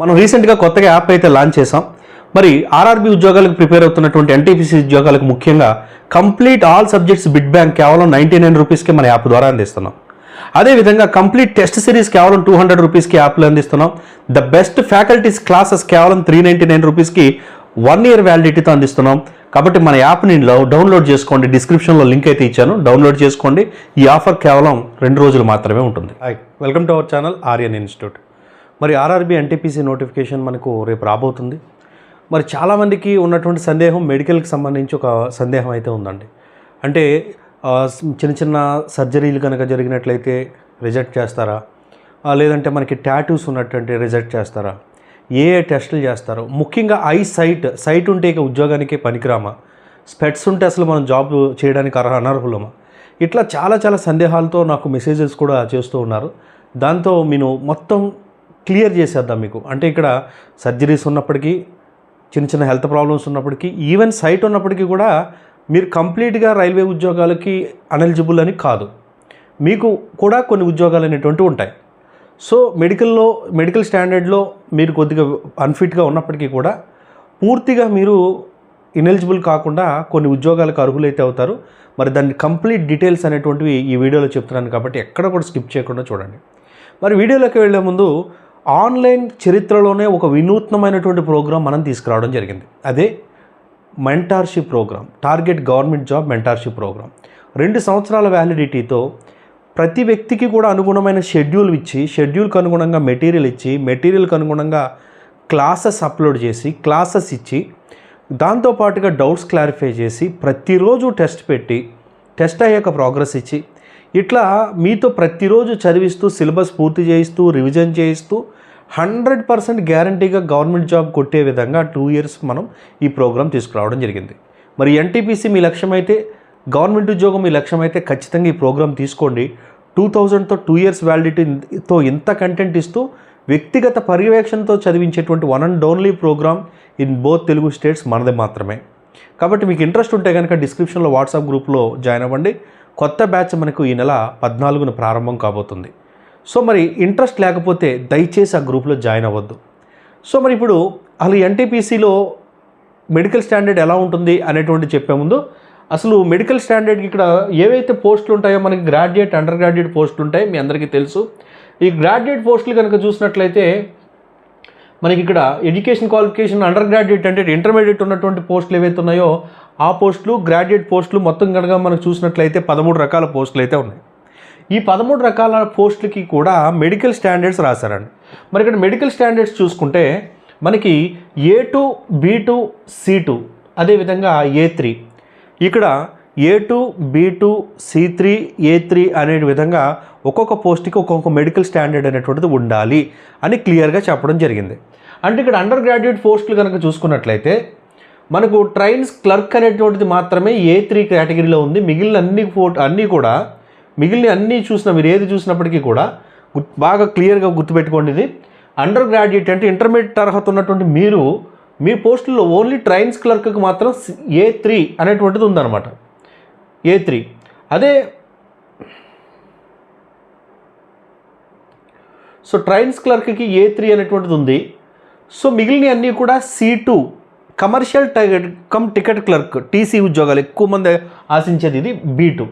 మనం రీసెంట్గా కొత్తగా యాప్ అయితే లాంచ్ చేసాం మరి ఆర్ఆర్బీ ఉద్యోగాలకు ప్రిపేర్ అవుతున్నటువంటి ఎన్టీపీసీ ఉద్యోగాలకు ముఖ్యంగా complete all subjects bit bank కేవలం నైంటీ నైన్ రూపీస్కి మన యాప్ ద్వారా అందిస్తున్నాం. అదేవిధంగా కంప్లీట్ టెస్ట్ సిరీస్ కేవలం టూ హండ్రెడ్ రూపీస్కి యాప్లో అందిస్తున్నాం. ద బెస్ట్ ఫ్యాకల్టీస్ క్లాసెస్ కేవలం త్రీ నైంటీ నైన్ రూపీస్కి వన్ ఇయర్ వ్యాలిడిటీతో అందిస్తున్నాం. కాబట్టి మన యాప్ని డౌన్లోడ్ చేసుకోండి. డిస్క్రిప్షన్లో లింక్ అయితే ఇచ్చాను. డౌన్లోడ్ చేసుకోండి. ఈ ఆఫర్ కేవలం రెండు రోజులు మాత్రమే ఉంటుంది. Welcome to our channel Aryan institute మరి ఆర్ఆర్బీ ఎన్టీపీసీ నోటిఫికేషన్ మనకు రేపు రాబోతుంది. మరి చాలామందికి ఉన్నటువంటి సందేహం మెడికల్కి సంబంధించి ఒక సందేహం అయితే ఉందండి. అంటే చిన్న చిన్న సర్జరీలు కనుక జరిగినట్లయితే రిజెక్ట్ చేస్తారా? లేదంటే మనకి టాటూస్ ఉన్నటువంటి రిజెక్ట్ చేస్తారా? ఏ ఏ టెస్టులు చేస్తారో? ముఖ్యంగా ఐ సైట్ సైట్ ఉంటే ఇక ఉద్యోగానికి పనికిరామా? స్పెట్స్ ఉంటే అసలు మనం జాబ్ చేయడానికి అర్హ అనర్హులమా? ఇట్లా చాలా చాలా సందేహాలతో నాకు మెసేజెస్ కూడా చేస్తూ ఉన్నారు. దాంతో నేను మొత్తం క్లియర్ చేసేద్దాం మీకు. అంటే ఇక్కడ సర్జరీస్ ఉన్నప్పటికీ చిన్న చిన్న హెల్త్ ప్రాబ్లమ్స్ ఉన్నప్పటికీ ఈవెన్ సైట్ ఉన్నప్పటికీ కూడా మీరు కంప్లీట్గా రైల్వే ఉద్యోగాలకి అనెలిజిబుల్ అని కాదు. మీకు కూడా కొన్ని ఉద్యోగాలు అనేటువంటివి ఉంటాయి. సో మెడికల్లో మెడికల్ స్టాండర్డ్లో మీరు కొద్దిగా అన్ఫిట్గా ఉన్నప్పటికీ కూడా పూర్తిగా మీరు ఇనెలిజిబుల్ కాకుండా కొన్ని ఉద్యోగాలకు అర్హులైతే అవుతారు. మరి దాని కంప్లీట్ డీటెయిల్స్ అనేటువంటివి ఈ వీడియోలో చెప్తున్నాను కాబట్టి ఎక్కడ కూడా స్కిప్ చేయకుండా చూడండి. మరి వీడియోలోకి వెళ్ళే ముందు ఆన్లైన్ చరిత్రలోనే ఒక వినూత్నమైనటువంటి ప్రోగ్రాం మనం తీసుకురావడం జరిగింది. అదే mentorship program target government job mentorship program రెండు సంవత్సరాల వ్యాలిడిటీతో ప్రతి వ్యక్తికి కూడా అనుగుణమైన షెడ్యూల్ ఇచ్చి షెడ్యూల్కి అనుగుణంగా మెటీరియల్ ఇచ్చి మెటీరియల్కి అనుగుణంగా క్లాసెస్ అప్లోడ్ చేసి క్లాసెస్ ఇచ్చి దాంతోపాటుగా డౌట్స్ క్లారిఫై చేసి ప్రతిరోజు టెస్ట్ పెట్టి టెస్ట్ అయ్యాక ప్రోగ్రెస్ ఇచ్చి ఇట్లా మీతో ప్రతిరోజు చదివిస్తూ సిలబస్ పూర్తి చేయిస్తూ రివిజన్ చేయిస్తూ హండ్రెడ్ పర్సెంట్ గ్యారంటీగా గవర్నమెంట్ జాబ్ కొట్టే విధంగా టూ ఇయర్స్ మనం ఈ ప్రోగ్రామ్ తీసుకురావడం జరిగింది. మరి ఎన్టీపీసీ మీ లక్ష్యమైతే గవర్నమెంట్ ఉద్యోగం మీ లక్ష్యమైతే ఖచ్చితంగా ఈ ప్రోగ్రామ్ తీసుకోండి. టూ థౌజండ్తో టూ ఇయర్స్ వ్యాలిడిటీతో ఇంత కంటెంట్ ఇస్తూ వ్యక్తిగత పర్యవేక్షణతో చదివించేటువంటి one and only program in both Telugu states మనది మాత్రమే. కాబట్టి మీకు ఇంట్రెస్ట్ ఉంటే కనుక డిస్క్రిప్షన్లో వాట్సాప్ గ్రూప్లో జాయిన్ అవ్వండి. కొత్త బ్యాచ్ మనకు ఈ నెల పద్నాలుగున ప్రారంభం కాబోతుంది. సో మరి ఇంట్రెస్ట్ లేకపోతే దయచేసి ఆ గ్రూప్లో జాయిన్ అవ్వద్దు. సో మరి ఇప్పుడు అసలు ఎన్టీపీసీలో మెడికల్ స్టాండర్డ్ ఎలా ఉంటుంది అనేటువంటి చెప్పే ముందు అసలు మెడికల్ స్టాండర్డ్కి ఇక్కడ ఏవైతే పోస్టులు ఉంటాయో మనకి గ్రాడ్యుయేట్ అండర్ గ్రాడ్యుయేట్ పోస్టులు ఉంటాయి మీ అందరికీ తెలుసు. ఈ గ్రాడ్యుయేట్ పోస్టులు కనుక చూసినట్లయితే మనకి ఇక్కడ ఎడ్యుకేషన్ క్వాలిఫికేషన్ అండర్ గ్రాడ్యుయేట్ అంటే ఇంటర్మీడియట్ ఉన్నటువంటి పోస్టులు ఏవైతే ఉన్నాయో ఆ పోస్టులు గ్రాడ్యుయేట్ పోస్టులు మొత్తం కనుక మనకు చూసినట్లయితే పదమూడు రకాల పోస్టులు అయితే ఉన్నాయి. ఈ పదమూడు రకాల పోస్టులకి కూడా మెడికల్ స్టాండర్డ్స్ రాశారండి. మరి ఇక్కడ మెడికల్ స్టాండర్డ్స్ చూసుకుంటే మనకి A two B two C two అదేవిధంగా ఏ త్రీ. ఇక్కడ A two B two C three A three అనే విధంగా ఒక్కొక్క పోస్ట్కి ఒక్కొక్క మెడికల్ స్టాండర్డ్ అనేటువంటిది ఉండాలి అని క్లియర్గా చెప్పడం జరిగింది. అంటే ఇక్కడ అండర్ గ్రాడ్యుయేట్ పోస్టులు కనుక చూసుకున్నట్లయితే మనకు ట్రైన్స్ క్లర్క్ అనేటువంటిది మాత్రమే ఏ త్రీ కేటగిరీలో ఉంది. మిగిలిన అన్ని ఫోటో అన్నీ కూడా మిగిలిన అన్నీ చూసిన మీరు ఏది చూసినప్పటికీ కూడా బాగా క్లియర్గా గుర్తుపెట్టుకోండి ఇది. అండర్ గ్రాడ్యుయేట్ అంటే ఇంటర్మీడియట్ అర్హత ఉన్నటువంటి మీరు మీ పోస్టుల్లో ఓన్లీ ట్రైన్స్ క్లర్క్కి మాత్రం ఏ త్రీ అనేటువంటిది ఉందన్నమాట. A three. అదే సో ట్రైన్స్ క్లర్క్కి ఏ త్రీ అనేటువంటిది ఉంది. సో మిగిలిన అన్నీ కూడా C two. Commercial ticket cum ticket clerk TC ఉద్యోగాలు ఎక్కువ మంది ఆశించేది ఇది బీ టూ.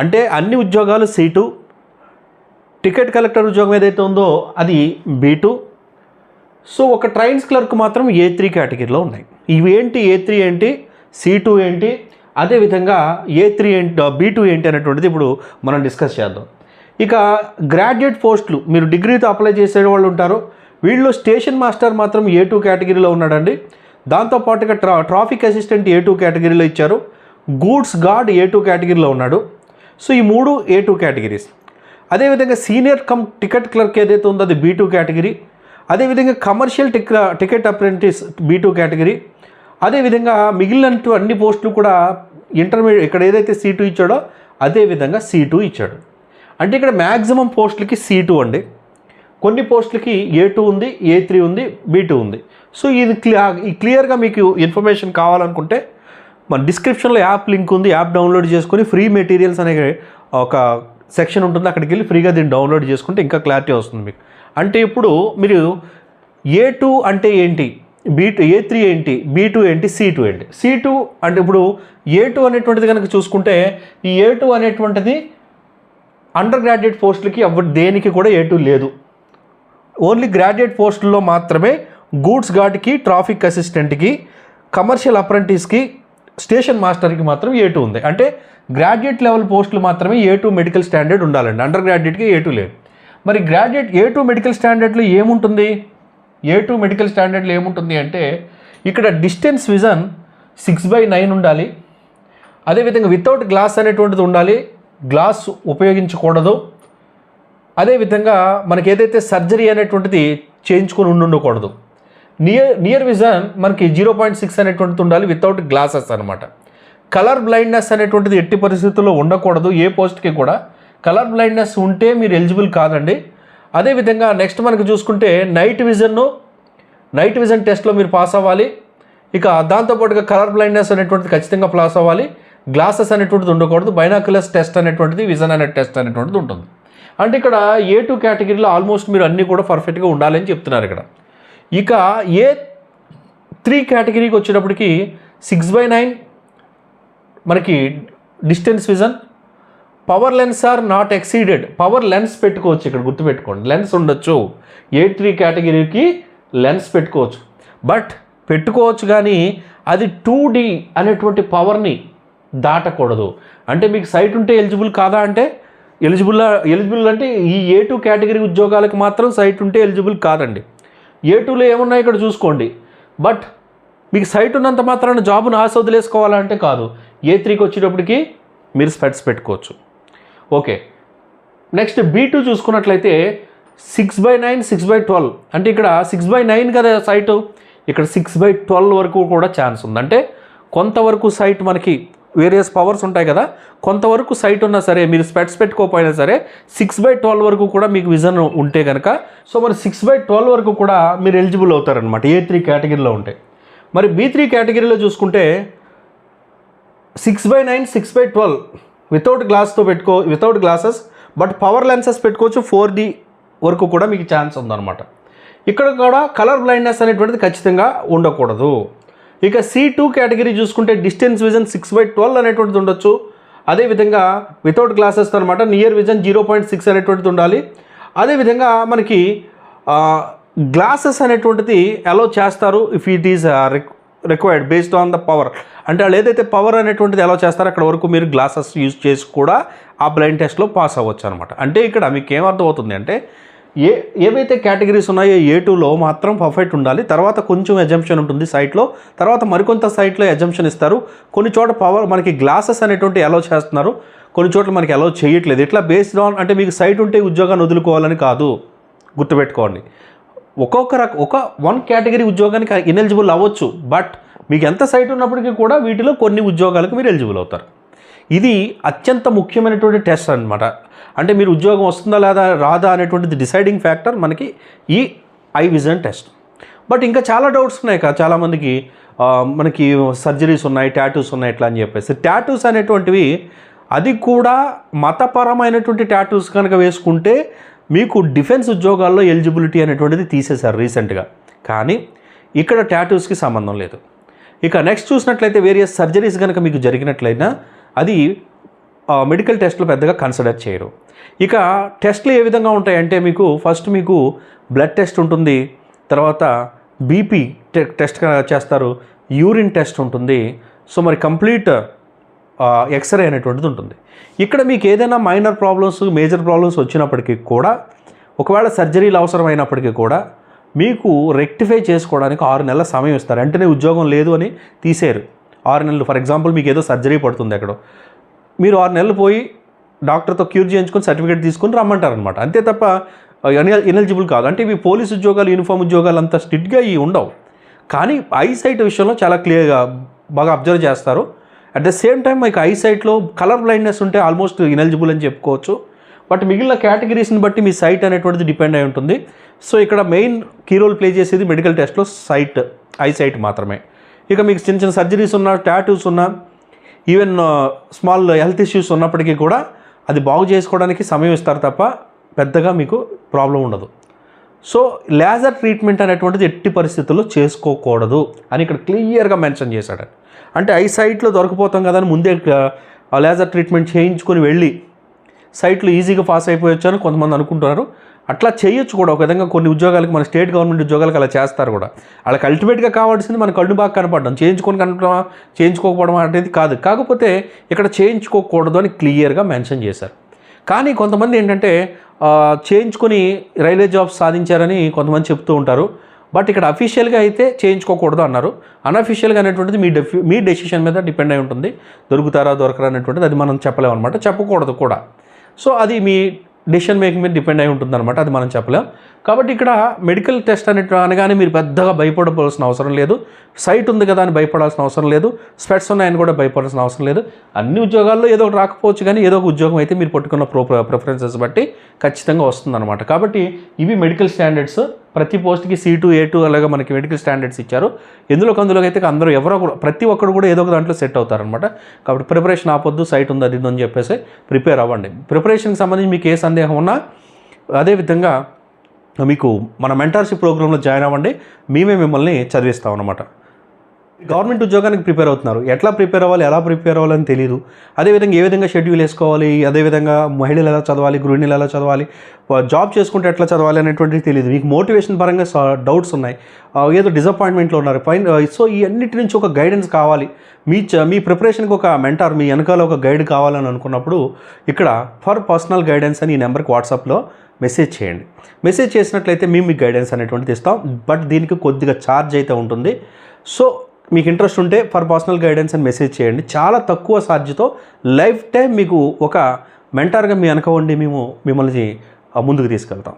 అంటే అన్ని ఉద్యోగాలు సీటు టూ. టికెట్ కలెక్టర్ ఉద్యోగం ఏదైతే ఉందో అది బీ టూ. సో ఒక ట్రైన్స్ క్లర్క్ మాత్రం ఏ త్రీ కేటగిరీలో ఉన్నాయి. ఇవి ఏంటి? ఏ త్రీ ఏంటి? సి టూ ఏంటి? అదేవిధంగా ఏ త్రీ ఏంటి? బీ టూ ఏంటి అనేటువంటిది ఇప్పుడు మనం డిస్కస్ చేద్దాం. ఇక గ్రాడ్యుయేట్ పోస్టులు మీరు డిగ్రీతో అప్లై చేసే వాళ్ళు ఉంటారు. వీళ్ళు స్టేషన్ మాస్టర్ మాత్రం ఏ టూ కేటగిరీలో ఉన్నాడండి? దాంతోపాటుగా ట్రా ట్రాఫిక్ అసిస్టెంట్ ఏ టూ కేటగిరీలో ఇచ్చారు. గూడ్స్ గార్డ్ ఏ టూ కేటగిరీలో ఉన్నాడు. సో ఈ మూడు ఏ టూ కేటగిరీస్. అదేవిధంగా సీనియర్ కమ్ టికెట్ క్లర్క్ ఏదైతే ఉందో అది బీ టూ కేటగిరీ. అదేవిధంగా commercial tick ticket apprentice B two category. అదేవిధంగా మిగిలిన అన్ని పోస్టులు కూడా ఇంటర్మీడియట్ ఇక్కడ ఏదైతే సీ టూ ఇచ్చాడో అదేవిధంగా సీ టూ ఇచ్చాడు. అంటే ఇక్కడ మ్యాక్సిమం పోస్టులకి సీ టూ అండి. కొన్ని పోస్టులకి ఏ టూ ఉంది ఏ త్రీ ఉంది బీ టూ ఉంది. సో ఇది క్లియర్ క్లియర్గా మీకు ఇన్ఫర్మేషన్ కావాలనుకుంటే మన డిస్క్రిప్షన్లో యాప్ లింక్ ఉంది యాప్ డౌన్లోడ్ చేసుకొని ఫ్రీ మెటీరియల్స్ అనే ఒక సెక్షన్ ఉంటుంది అక్కడికి వెళ్ళి ఫ్రీగా దీన్ని డౌన్లోడ్ చేసుకుంటే ఇంకా క్లారిటీ వస్తుంది మీకు. అంటే ఇప్పుడు మీరు ఏ టూ అంటే ఏంటి? బీ టూ ఏ త్రీ ఏంటి? బీ టూ ఏంటి? సి టూ ఏంటి? సి టూ అంటే ఇప్పుడు ఏ టూ అనేటువంటిది కనుక చూసుకుంటే ఈ ఏ టూ అనేటువంటిది అండర్ గ్రాడ్యుయేట్ పోస్టులకి ఎవరి దేనికి కూడా ఏ టూ లేదు. ఓన్లీ గ్రాడ్యుయేట్ పోస్టుల్లో మాత్రమే గూడ్స్ గార్డ్కి ట్రాఫిక్ అసిస్టెంట్కి కమర్షియల్ అప్రెంటిస్కి స్టేషన్ మాస్టర్కి మాత్రం ఏ టూ ఉంది. అంటే గ్రాడ్యుయేట్ లెవెల్ పోస్టులు మాత్రమే ఏ టూ మెడికల్ స్టాండర్డ్ ఉండాలండి. అండర్ గ్రాడ్యుయేట్కి ఏ టూ లేదు. మరి గ్రాడ్యుయేట్ ఏ టూ మెడికల్ స్టాండర్డ్లో ఏముంటుంది? ఏ టూ మెడికల్ స్టాండర్డ్లో ఏముంటుంది అంటే ఇక్కడ distance vision six by nine ఉండాలి. అదేవిధంగా వితౌట్ గ్లాస్ అనేటువంటిది ఉండాలి. గ్లాస్ ఉపయోగించకూడదు. అదేవిధంగా మనకి ఏదైతే సర్జరీ అనేటువంటిది చేయించుకొని ఉండి ఉండకూడదు. నియర్ నియర్ విజన్ మనకి జీరో పాయింట్ సిక్స్ అనేటువంటిది ఉండాలి వితౌట్ గ్లాసెస్ అనమాట కలర్ బ్లైండ్నెస్ అనేటువంటిది ఎట్టి పరిస్థితుల్లో ఉండకూడదు ఏ పోస్ట్కి కూడా. కలర్ బ్లైండ్నెస్ ఉంటే మీరు ఎలిజిబుల్ కాదండి. అదేవిధంగా నెక్స్ట్ మనకు చూసుకుంటే నైట్ విజన్ను నైట్ విజన్ టెస్ట్లో మీరు పాస్ అవ్వాలి. ఇక దాంతోపాటుగా కలర్ బ్లైండ్నెస్ అనేటువంటిది ఖచ్చితంగా పాస్ అవ్వాలి. గ్లాసెస్ అనేటువంటిది ఉండకూడదు. బైనాక్యులర్స్ టెస్ట్ అనేటువంటిది విజన్ అనే టెస్ట్ అనేటువంటిది ఉంటుంది. అంటే ఇక్కడ ఏ టూ కేటగిరీలో ఆల్మోస్ట్ మీరు అన్నీ కూడా పర్ఫెక్ట్గా ఉండాలని చెప్తున్నారు ఇక్కడ. ఇక ఏ త్రీ కేటగిరీకి వచ్చేటప్పటికి సిక్స్ బై నైన్ మనకి distance vision power lens or not exceeded power lens పెట్టుకోవచ్చు ఇక్కడ గుర్తుపెట్టుకోండి. లెన్స్ ఉండొచ్చు. ఏ త్రీ కేటగిరీకి లెన్స్ పెట్టుకోవచ్చు. బట్ పెట్టుకోవచ్చు కానీ అది టూ డి అనేటువంటి పవర్ని దాటకూడదు. అంటే మీకు సైట్ ఉంటే ఎలిజిబుల్ కాదా అంటే ఎలిజిబుల్ ఎలిజిబుల్ అంటే ఈ ఏ టూ కేటగిరీ ఉద్యోగాలకు మాత్రం సైట్ ఉంటే ఎలిజిబుల్ కాదండి. ఏ టూలో ఏమున్నాయి ఇక్కడ చూసుకోండి. బట్ మీకు సైట్ ఉన్నంత మాత్రాన జాబ్ను ఆశ వదిలేసుకోవాలంటే కాదు. ఏ త్రీకి వచ్చేటప్పటికి మీరు స్పెట్స్ పెట్టుకోవచ్చు. ఓకే. నెక్స్ట్ బీ టూ చూసుకున్నట్లయితే six by nine six by twelve. అంటే ఇక్కడ సిక్స్ బై నైన్ కదా సైటు. ఇక్కడ సిక్స్ బై ట్వెల్వ్ వరకు కూడా ఛాన్స్ ఉంది. అంటే కొంతవరకు సైట్ మనకి వేరియస్ పవర్స్ ఉంటాయి కదా కొంతవరకు సైట్ ఉన్నా సరే మీరు స్పెట్స్ పెట్టుకోకపోయినా సరే సిక్స్ బై ట్వెల్వ్ వరకు కూడా మీకు విజన్ ఉంటే కనుక సో మరి సిక్స్ బై ట్వెల్వ్ వరకు కూడా మీరు ఎలిజిబుల్ అవుతారనమాట ఏ త్రీ కేటగిరీలో ఉంటాయి మరి బీ త్రీ కేటగిరీలో చూసుకుంటే six by nine six by twelve without గ్లాస్తో పెట్టుకో without glasses but power lenses పెట్టుకోవచ్చు ఫోర్ డి వరకు కూడా మీకు ఛాన్స్ ఉందన్నమాట. ఇక్కడ కూడా కలర్ బ్లైండ్నెస్ అనేటువంటిది ఖచ్చితంగా ఉండకూడదు. ఇక సి టూ కేటగిరీ చూసుకుంటే distance vision six by twelve అనేటువంటిది ఉండొచ్చు. అదేవిధంగా వితౌట్ గ్లాసెస్ అనమాట near vision zero point six అనేటువంటిది ఉండాలి. అదేవిధంగా మనకి గ్లాసెస్ అనేటువంటిది అలో చేస్తారు if it is required based on the power అంటే వాళ్ళు ఏదైతే పవర్ అనేటువంటిది ఎలా చేస్తారో అక్కడ వరకు మీరు గ్లాసెస్ యూజ్ చేసి కూడా ఆ బ్లైండ్ టెస్ట్లో పాస్ అవ్వచ్చు అనమాట అంటే ఇక్కడ మీకు ఏమర్థం అవుతుంది అంటే ఏ ఏవైతే కేటగిరీస్ ఉన్నాయో ఏ టూలో మాత్రం పర్ఫెక్ట్ ఉండాలి. తర్వాత కొంచెం ఎజంప్షన్ ఉంటుంది సైట్లో తర్వాత మరికొంత సైట్లో ఎజంప్షన్ ఇస్తారు. కొన్ని చోట పవర్ మనకి గ్లాసెస్ అనేటువంటి అలౌ చేస్తున్నారు. కొన్ని చోట్ల మనకి అలౌ చేయట్లేదు. ఇట్లా బేస్డ్ ఆన్ అంటే మీకు సైట్ ఉంటే ఉద్యోగాన్ని వదులుకోవాలని కాదు. గుర్తుపెట్టుకోండి. ఒక్కొక్క రక ఒక వన్ కేటగిరీ ఉద్యోగానికి ఇనెలిజిబుల్ అవ్వచ్చు. బట్ మీకు ఎంత సైట్ ఉన్నప్పటికీ కూడా వీటిలో కొన్ని ఉద్యోగాలకు మీరు ఎలిజిబుల్ అవుతారు. ఇది అత్యంత ముఖ్యమైనటువంటి టెస్ట్ అన్నమాట. అంటే మీరు ఉద్యోగం వస్తుందా లేదా రాదా అనేటువంటిది డిసైడింగ్ ఫ్యాక్టర్ మనకి ఈ ఐ విజన్ టెస్ట్. బట్ ఇంకా చాలా డౌట్స్ ఉన్నాయి కదా చాలామందికి మనకి సర్జరీస్ ఉన్నాయి ట్యాటూస్ ఉన్నాయి ఇట్లా అని చెప్పేసి. ట్యాటూస్ అనేటువంటివి అది కూడా మతపరమైనటువంటి ట్యాటూస్ కనుక వేసుకుంటే మీకు డిఫెన్స్ ఉద్యోగాల్లో ఎలిజిబిలిటీ అనేటువంటిది తీసేశారు రీసెంట్గా. కానీ ఇక్కడ ట్యాటూస్కి సంబంధం లేదు. ఇక నెక్స్ట్ చూసినట్లయితే వేరియస్ సర్జరీస్ కనుక మీకు జరిగినట్లయినా అది మెడికల్ టెస్ట్లు పెద్దగా కన్సిడర్ చేయరు. ఇక టెస్ట్లు ఏ విధంగా ఉంటాయంటే మీకు ఫస్ట్ మీకు బ్లడ్ టెస్ట్ ఉంటుంది తర్వాత బీపీ టెస్ట్ చేస్తారు యూరిన్ టెస్ట్ ఉంటుంది సో మరి కంప్లీట్ ఎక్స్రే అనేటువంటిది ఉంటుంది. ఇక్కడ మీకు ఏదైనా మైనర్ ప్రాబ్లమ్స్ మేజర్ ప్రాబ్లమ్స్ వచ్చినప్పటికీ కూడా ఒకవేళ సర్జరీలు అవసరమైనప్పటికీ కూడా మీకు రెక్టిఫై చేసుకోవడానికి ఆరు నెలల సమయం ఇస్తారు. వెంటనే ఉద్యోగం లేదు అని తీసేరు ఆరు నెలలు. ఫర్ ఎగ్జాంపుల్ మీకు ఏదో సర్జరీ పడుతుంది అక్కడ మీరు ఆరు నెలలు పోయి డాక్టర్తో క్యూర్ చేయించుకొని సర్టిఫికేట్ తీసుకొని రమ్మంటారనమాట అంతే తప్ప ఇనెలిజిబుల్ కాదు. అంటే ఇవి పోలీస్ ఉద్యోగాలు యూనిఫామ్ ఉద్యోగాలు అంత స్ట్రిక్ట్గా ఇవి ఉండవు. కానీ ఐ సైట్ విషయంలో చాలా క్లియర్గా బాగా అబ్జర్వ్ చేస్తారు. అట్ ద సేమ్ టైం మీకు ఐ సైట్లో కలర్ బ్లైండ్నెస్ ఉంటే ఆల్మోస్ట్ ఇనెలిజిబుల్ అని చెప్పుకోవచ్చు. బట్ మిగిలిన కేటగిరీస్ని బట్టి మీ సైట్ అనేటువంటిది డిపెండ్ అయి ఉంటుంది. సో ఇక్కడ మెయిన్ కీ రోల్ ప్లే చేసేది మెడికల్ టెస్ట్లో సైట్ ఐ సైట్ మాత్రమే. ఇక మీకు చిన్న చిన్న సర్జరీస్ ఉన్నా టాటూస్ ఉన్నా ఈవెన్ స్మాల్ హెల్త్ ఇష్యూస్ ఉన్నప్పటికీ కూడా అది బాగు చేసుకోవడానికి సమయం ఇస్తారు తప్ప పెద్దగా మీకు ప్రాబ్లం ఉండదు. సో లేజర్ ట్రీట్మెంట్ అనేటువంటిది ఎట్టి పరిస్థితుల్లో చేసుకోకూడదు అని ఇక్కడ క్లియర్గా మెన్షన్ చేశాడు అంటే ఐ సైట్లో దొరకపోతాం కదా అని ముందే ఆ లేజర్ ట్రీట్మెంట్ చేయించుకొని వెళ్ళి సైట్లు ఈజీగా పాస్ అయిపోయొచ్చు అని కొంతమంది అనుకుంటున్నారు. అట్లా చేయొచ్చు కూడా. ఒక విధంగా కొన్ని ఉద్యోగాలకు మన స్టేట్ గవర్నమెంట్ ఉద్యోగాలకు అలా చేస్తారు కూడా. వాళ్ళకి అల్టిమేట్గా కావాల్సింది మన కళ్ళు బాగా కనపడడం. చేయించుకొని కనపడమా చేయించుకోకపోవడం అనేది కాదు. కాకపోతే ఇక్కడ చేయించుకోకూడదు అని క్లియర్గా మెన్షన్ చేశారు. కానీ కొంతమంది ఏంటంటే చేయించుకొని రైల్వే జాబ్స్ సాధించారని కొంతమంది చెప్తూ ఉంటారు. బట్ ఇక్కడ అఫీషియల్గా అయితే చేయించుకోకూడదు అన్నారు. అన్అఫీషియల్గా అనేటువంటిది మీ డెఫి మీ డెసిషన్ మీద డిపెండ్ అయి ఉంటుంది. దొరుకుతారా దొరకరా అనేటువంటిది అది మనం చెప్పలేము అనమాట చెప్పకూడదు కూడా. సో అది మీ డెసిషన్ మేకింగ్ మీద డిపెండ్ అయి ఉంటుంది అనమాట అది మనం చెప్పలేం. కాబట్టి ఇక్కడ మెడికల్ టెస్ట్ అనే అనగానే మీరు పెద్దగా భయపడవలసిన అవసరం లేదు. సైట్ ఉంది కదా అని భయపడాల్సిన అవసరం లేదు. స్పెట్స్ ఉన్నాయని కూడా భయపడాల్సిన అవసరం లేదు. అన్ని ఉద్యోగాల్లో ఏదో ఒకటి రాకపోవచ్చు కానీ ఏదో ఒక ఉద్యోగం అయితే మీరు పట్టుకున్న ప్రో ప్రిఫరెన్సెస్ బట్టి ఖచ్చితంగా వస్తుందన్నమాట. కాబట్టి ఇవి మెడికల్ స్టాండర్డ్స్ ప్రతి పోస్ట్కి సీ టూ ఏ టూ అలాగే మనకి మెడికల్ స్టాండర్డ్స్ ఇచ్చారు. ఎందులో కందులో అయితే అందరూ ఎవరో కూడా ప్రతి ఒక్కరు కూడా ఏదో ఒక దాంట్లో సెట్ అవుతారనమాట కాబట్టి ప్రిపరేషన్ ఆపొద్దు సైట్ ఉంది అది ఇది అని చెప్పేసి ప్రిపేర్ అవ్వండి. ప్రిపరేషన్కి సంబంధించి మీకు ఏ సందేహం ఉన్నా అదేవిధంగా మీకు మన మెంటర్షిప్ ప్రోగ్రాంలో జాయిన్ అవ్వండి. మేమే మిమ్మల్ని చదివిస్తాం అనమాట గవర్నమెంట్ ఉద్యోగానికి ప్రిపేర్ అవుతున్నారు. ఎట్లా ప్రిపేర్ అవ్వాలి ఎలా ప్రిపేర్ అవ్వాలని తెలియదు అదేవిధంగా ఏ విధంగా షెడ్యూల్ వేసుకోవాలి అదేవిధంగా మహిళలు ఎలా చదవాలి గృహిణులు ఎలా చదవాలి జాబ్ చేసుకుంటే ఎట్లా చదవాలి అనేటువంటిది తెలియదు మీకు మోటివేషన్ పరంగా డౌట్స్ ఉన్నాయి. ఏదో డిసప్పాయింట్మెంట్లో ఉన్నారు. ఫైన్ సో ఈ అన్నిటి నుంచి ఒక గైడెన్స్ కావాలి. మీ చ మీ ప్రిపరేషన్కి ఒక మెంటార్ మీ వెనకాల ఒక గైడ్ కావాలని అనుకున్నప్పుడు ఇక్కడ ఫర్ పర్సనల్ గైడెన్స్ అని ఈ నెంబర్కి వాట్సాప్లో మెసేజ్ చేయండి. మెసేజ్ చేసినట్లయితే మేము మీకు గైడెన్స్ అనేటువంటిది ఇస్తాం. బట్ దీనికి కొద్దిగా ఛార్జ్ అయితే ఉంటుంది. సో మీకు ఇంట్రెస్ట్ ఉంటే ఫర్ పర్సనల్ గైడెన్స్ అని మెసేజ్ చేయండి. చాలా తక్కువ ఛార్జ్తో లైఫ్ టైం మీకు ఒక మెంటార్గా మీ వెనక ఉండి మేము మిమ్మల్ని ముందుకు తీసుకెళ్తాం.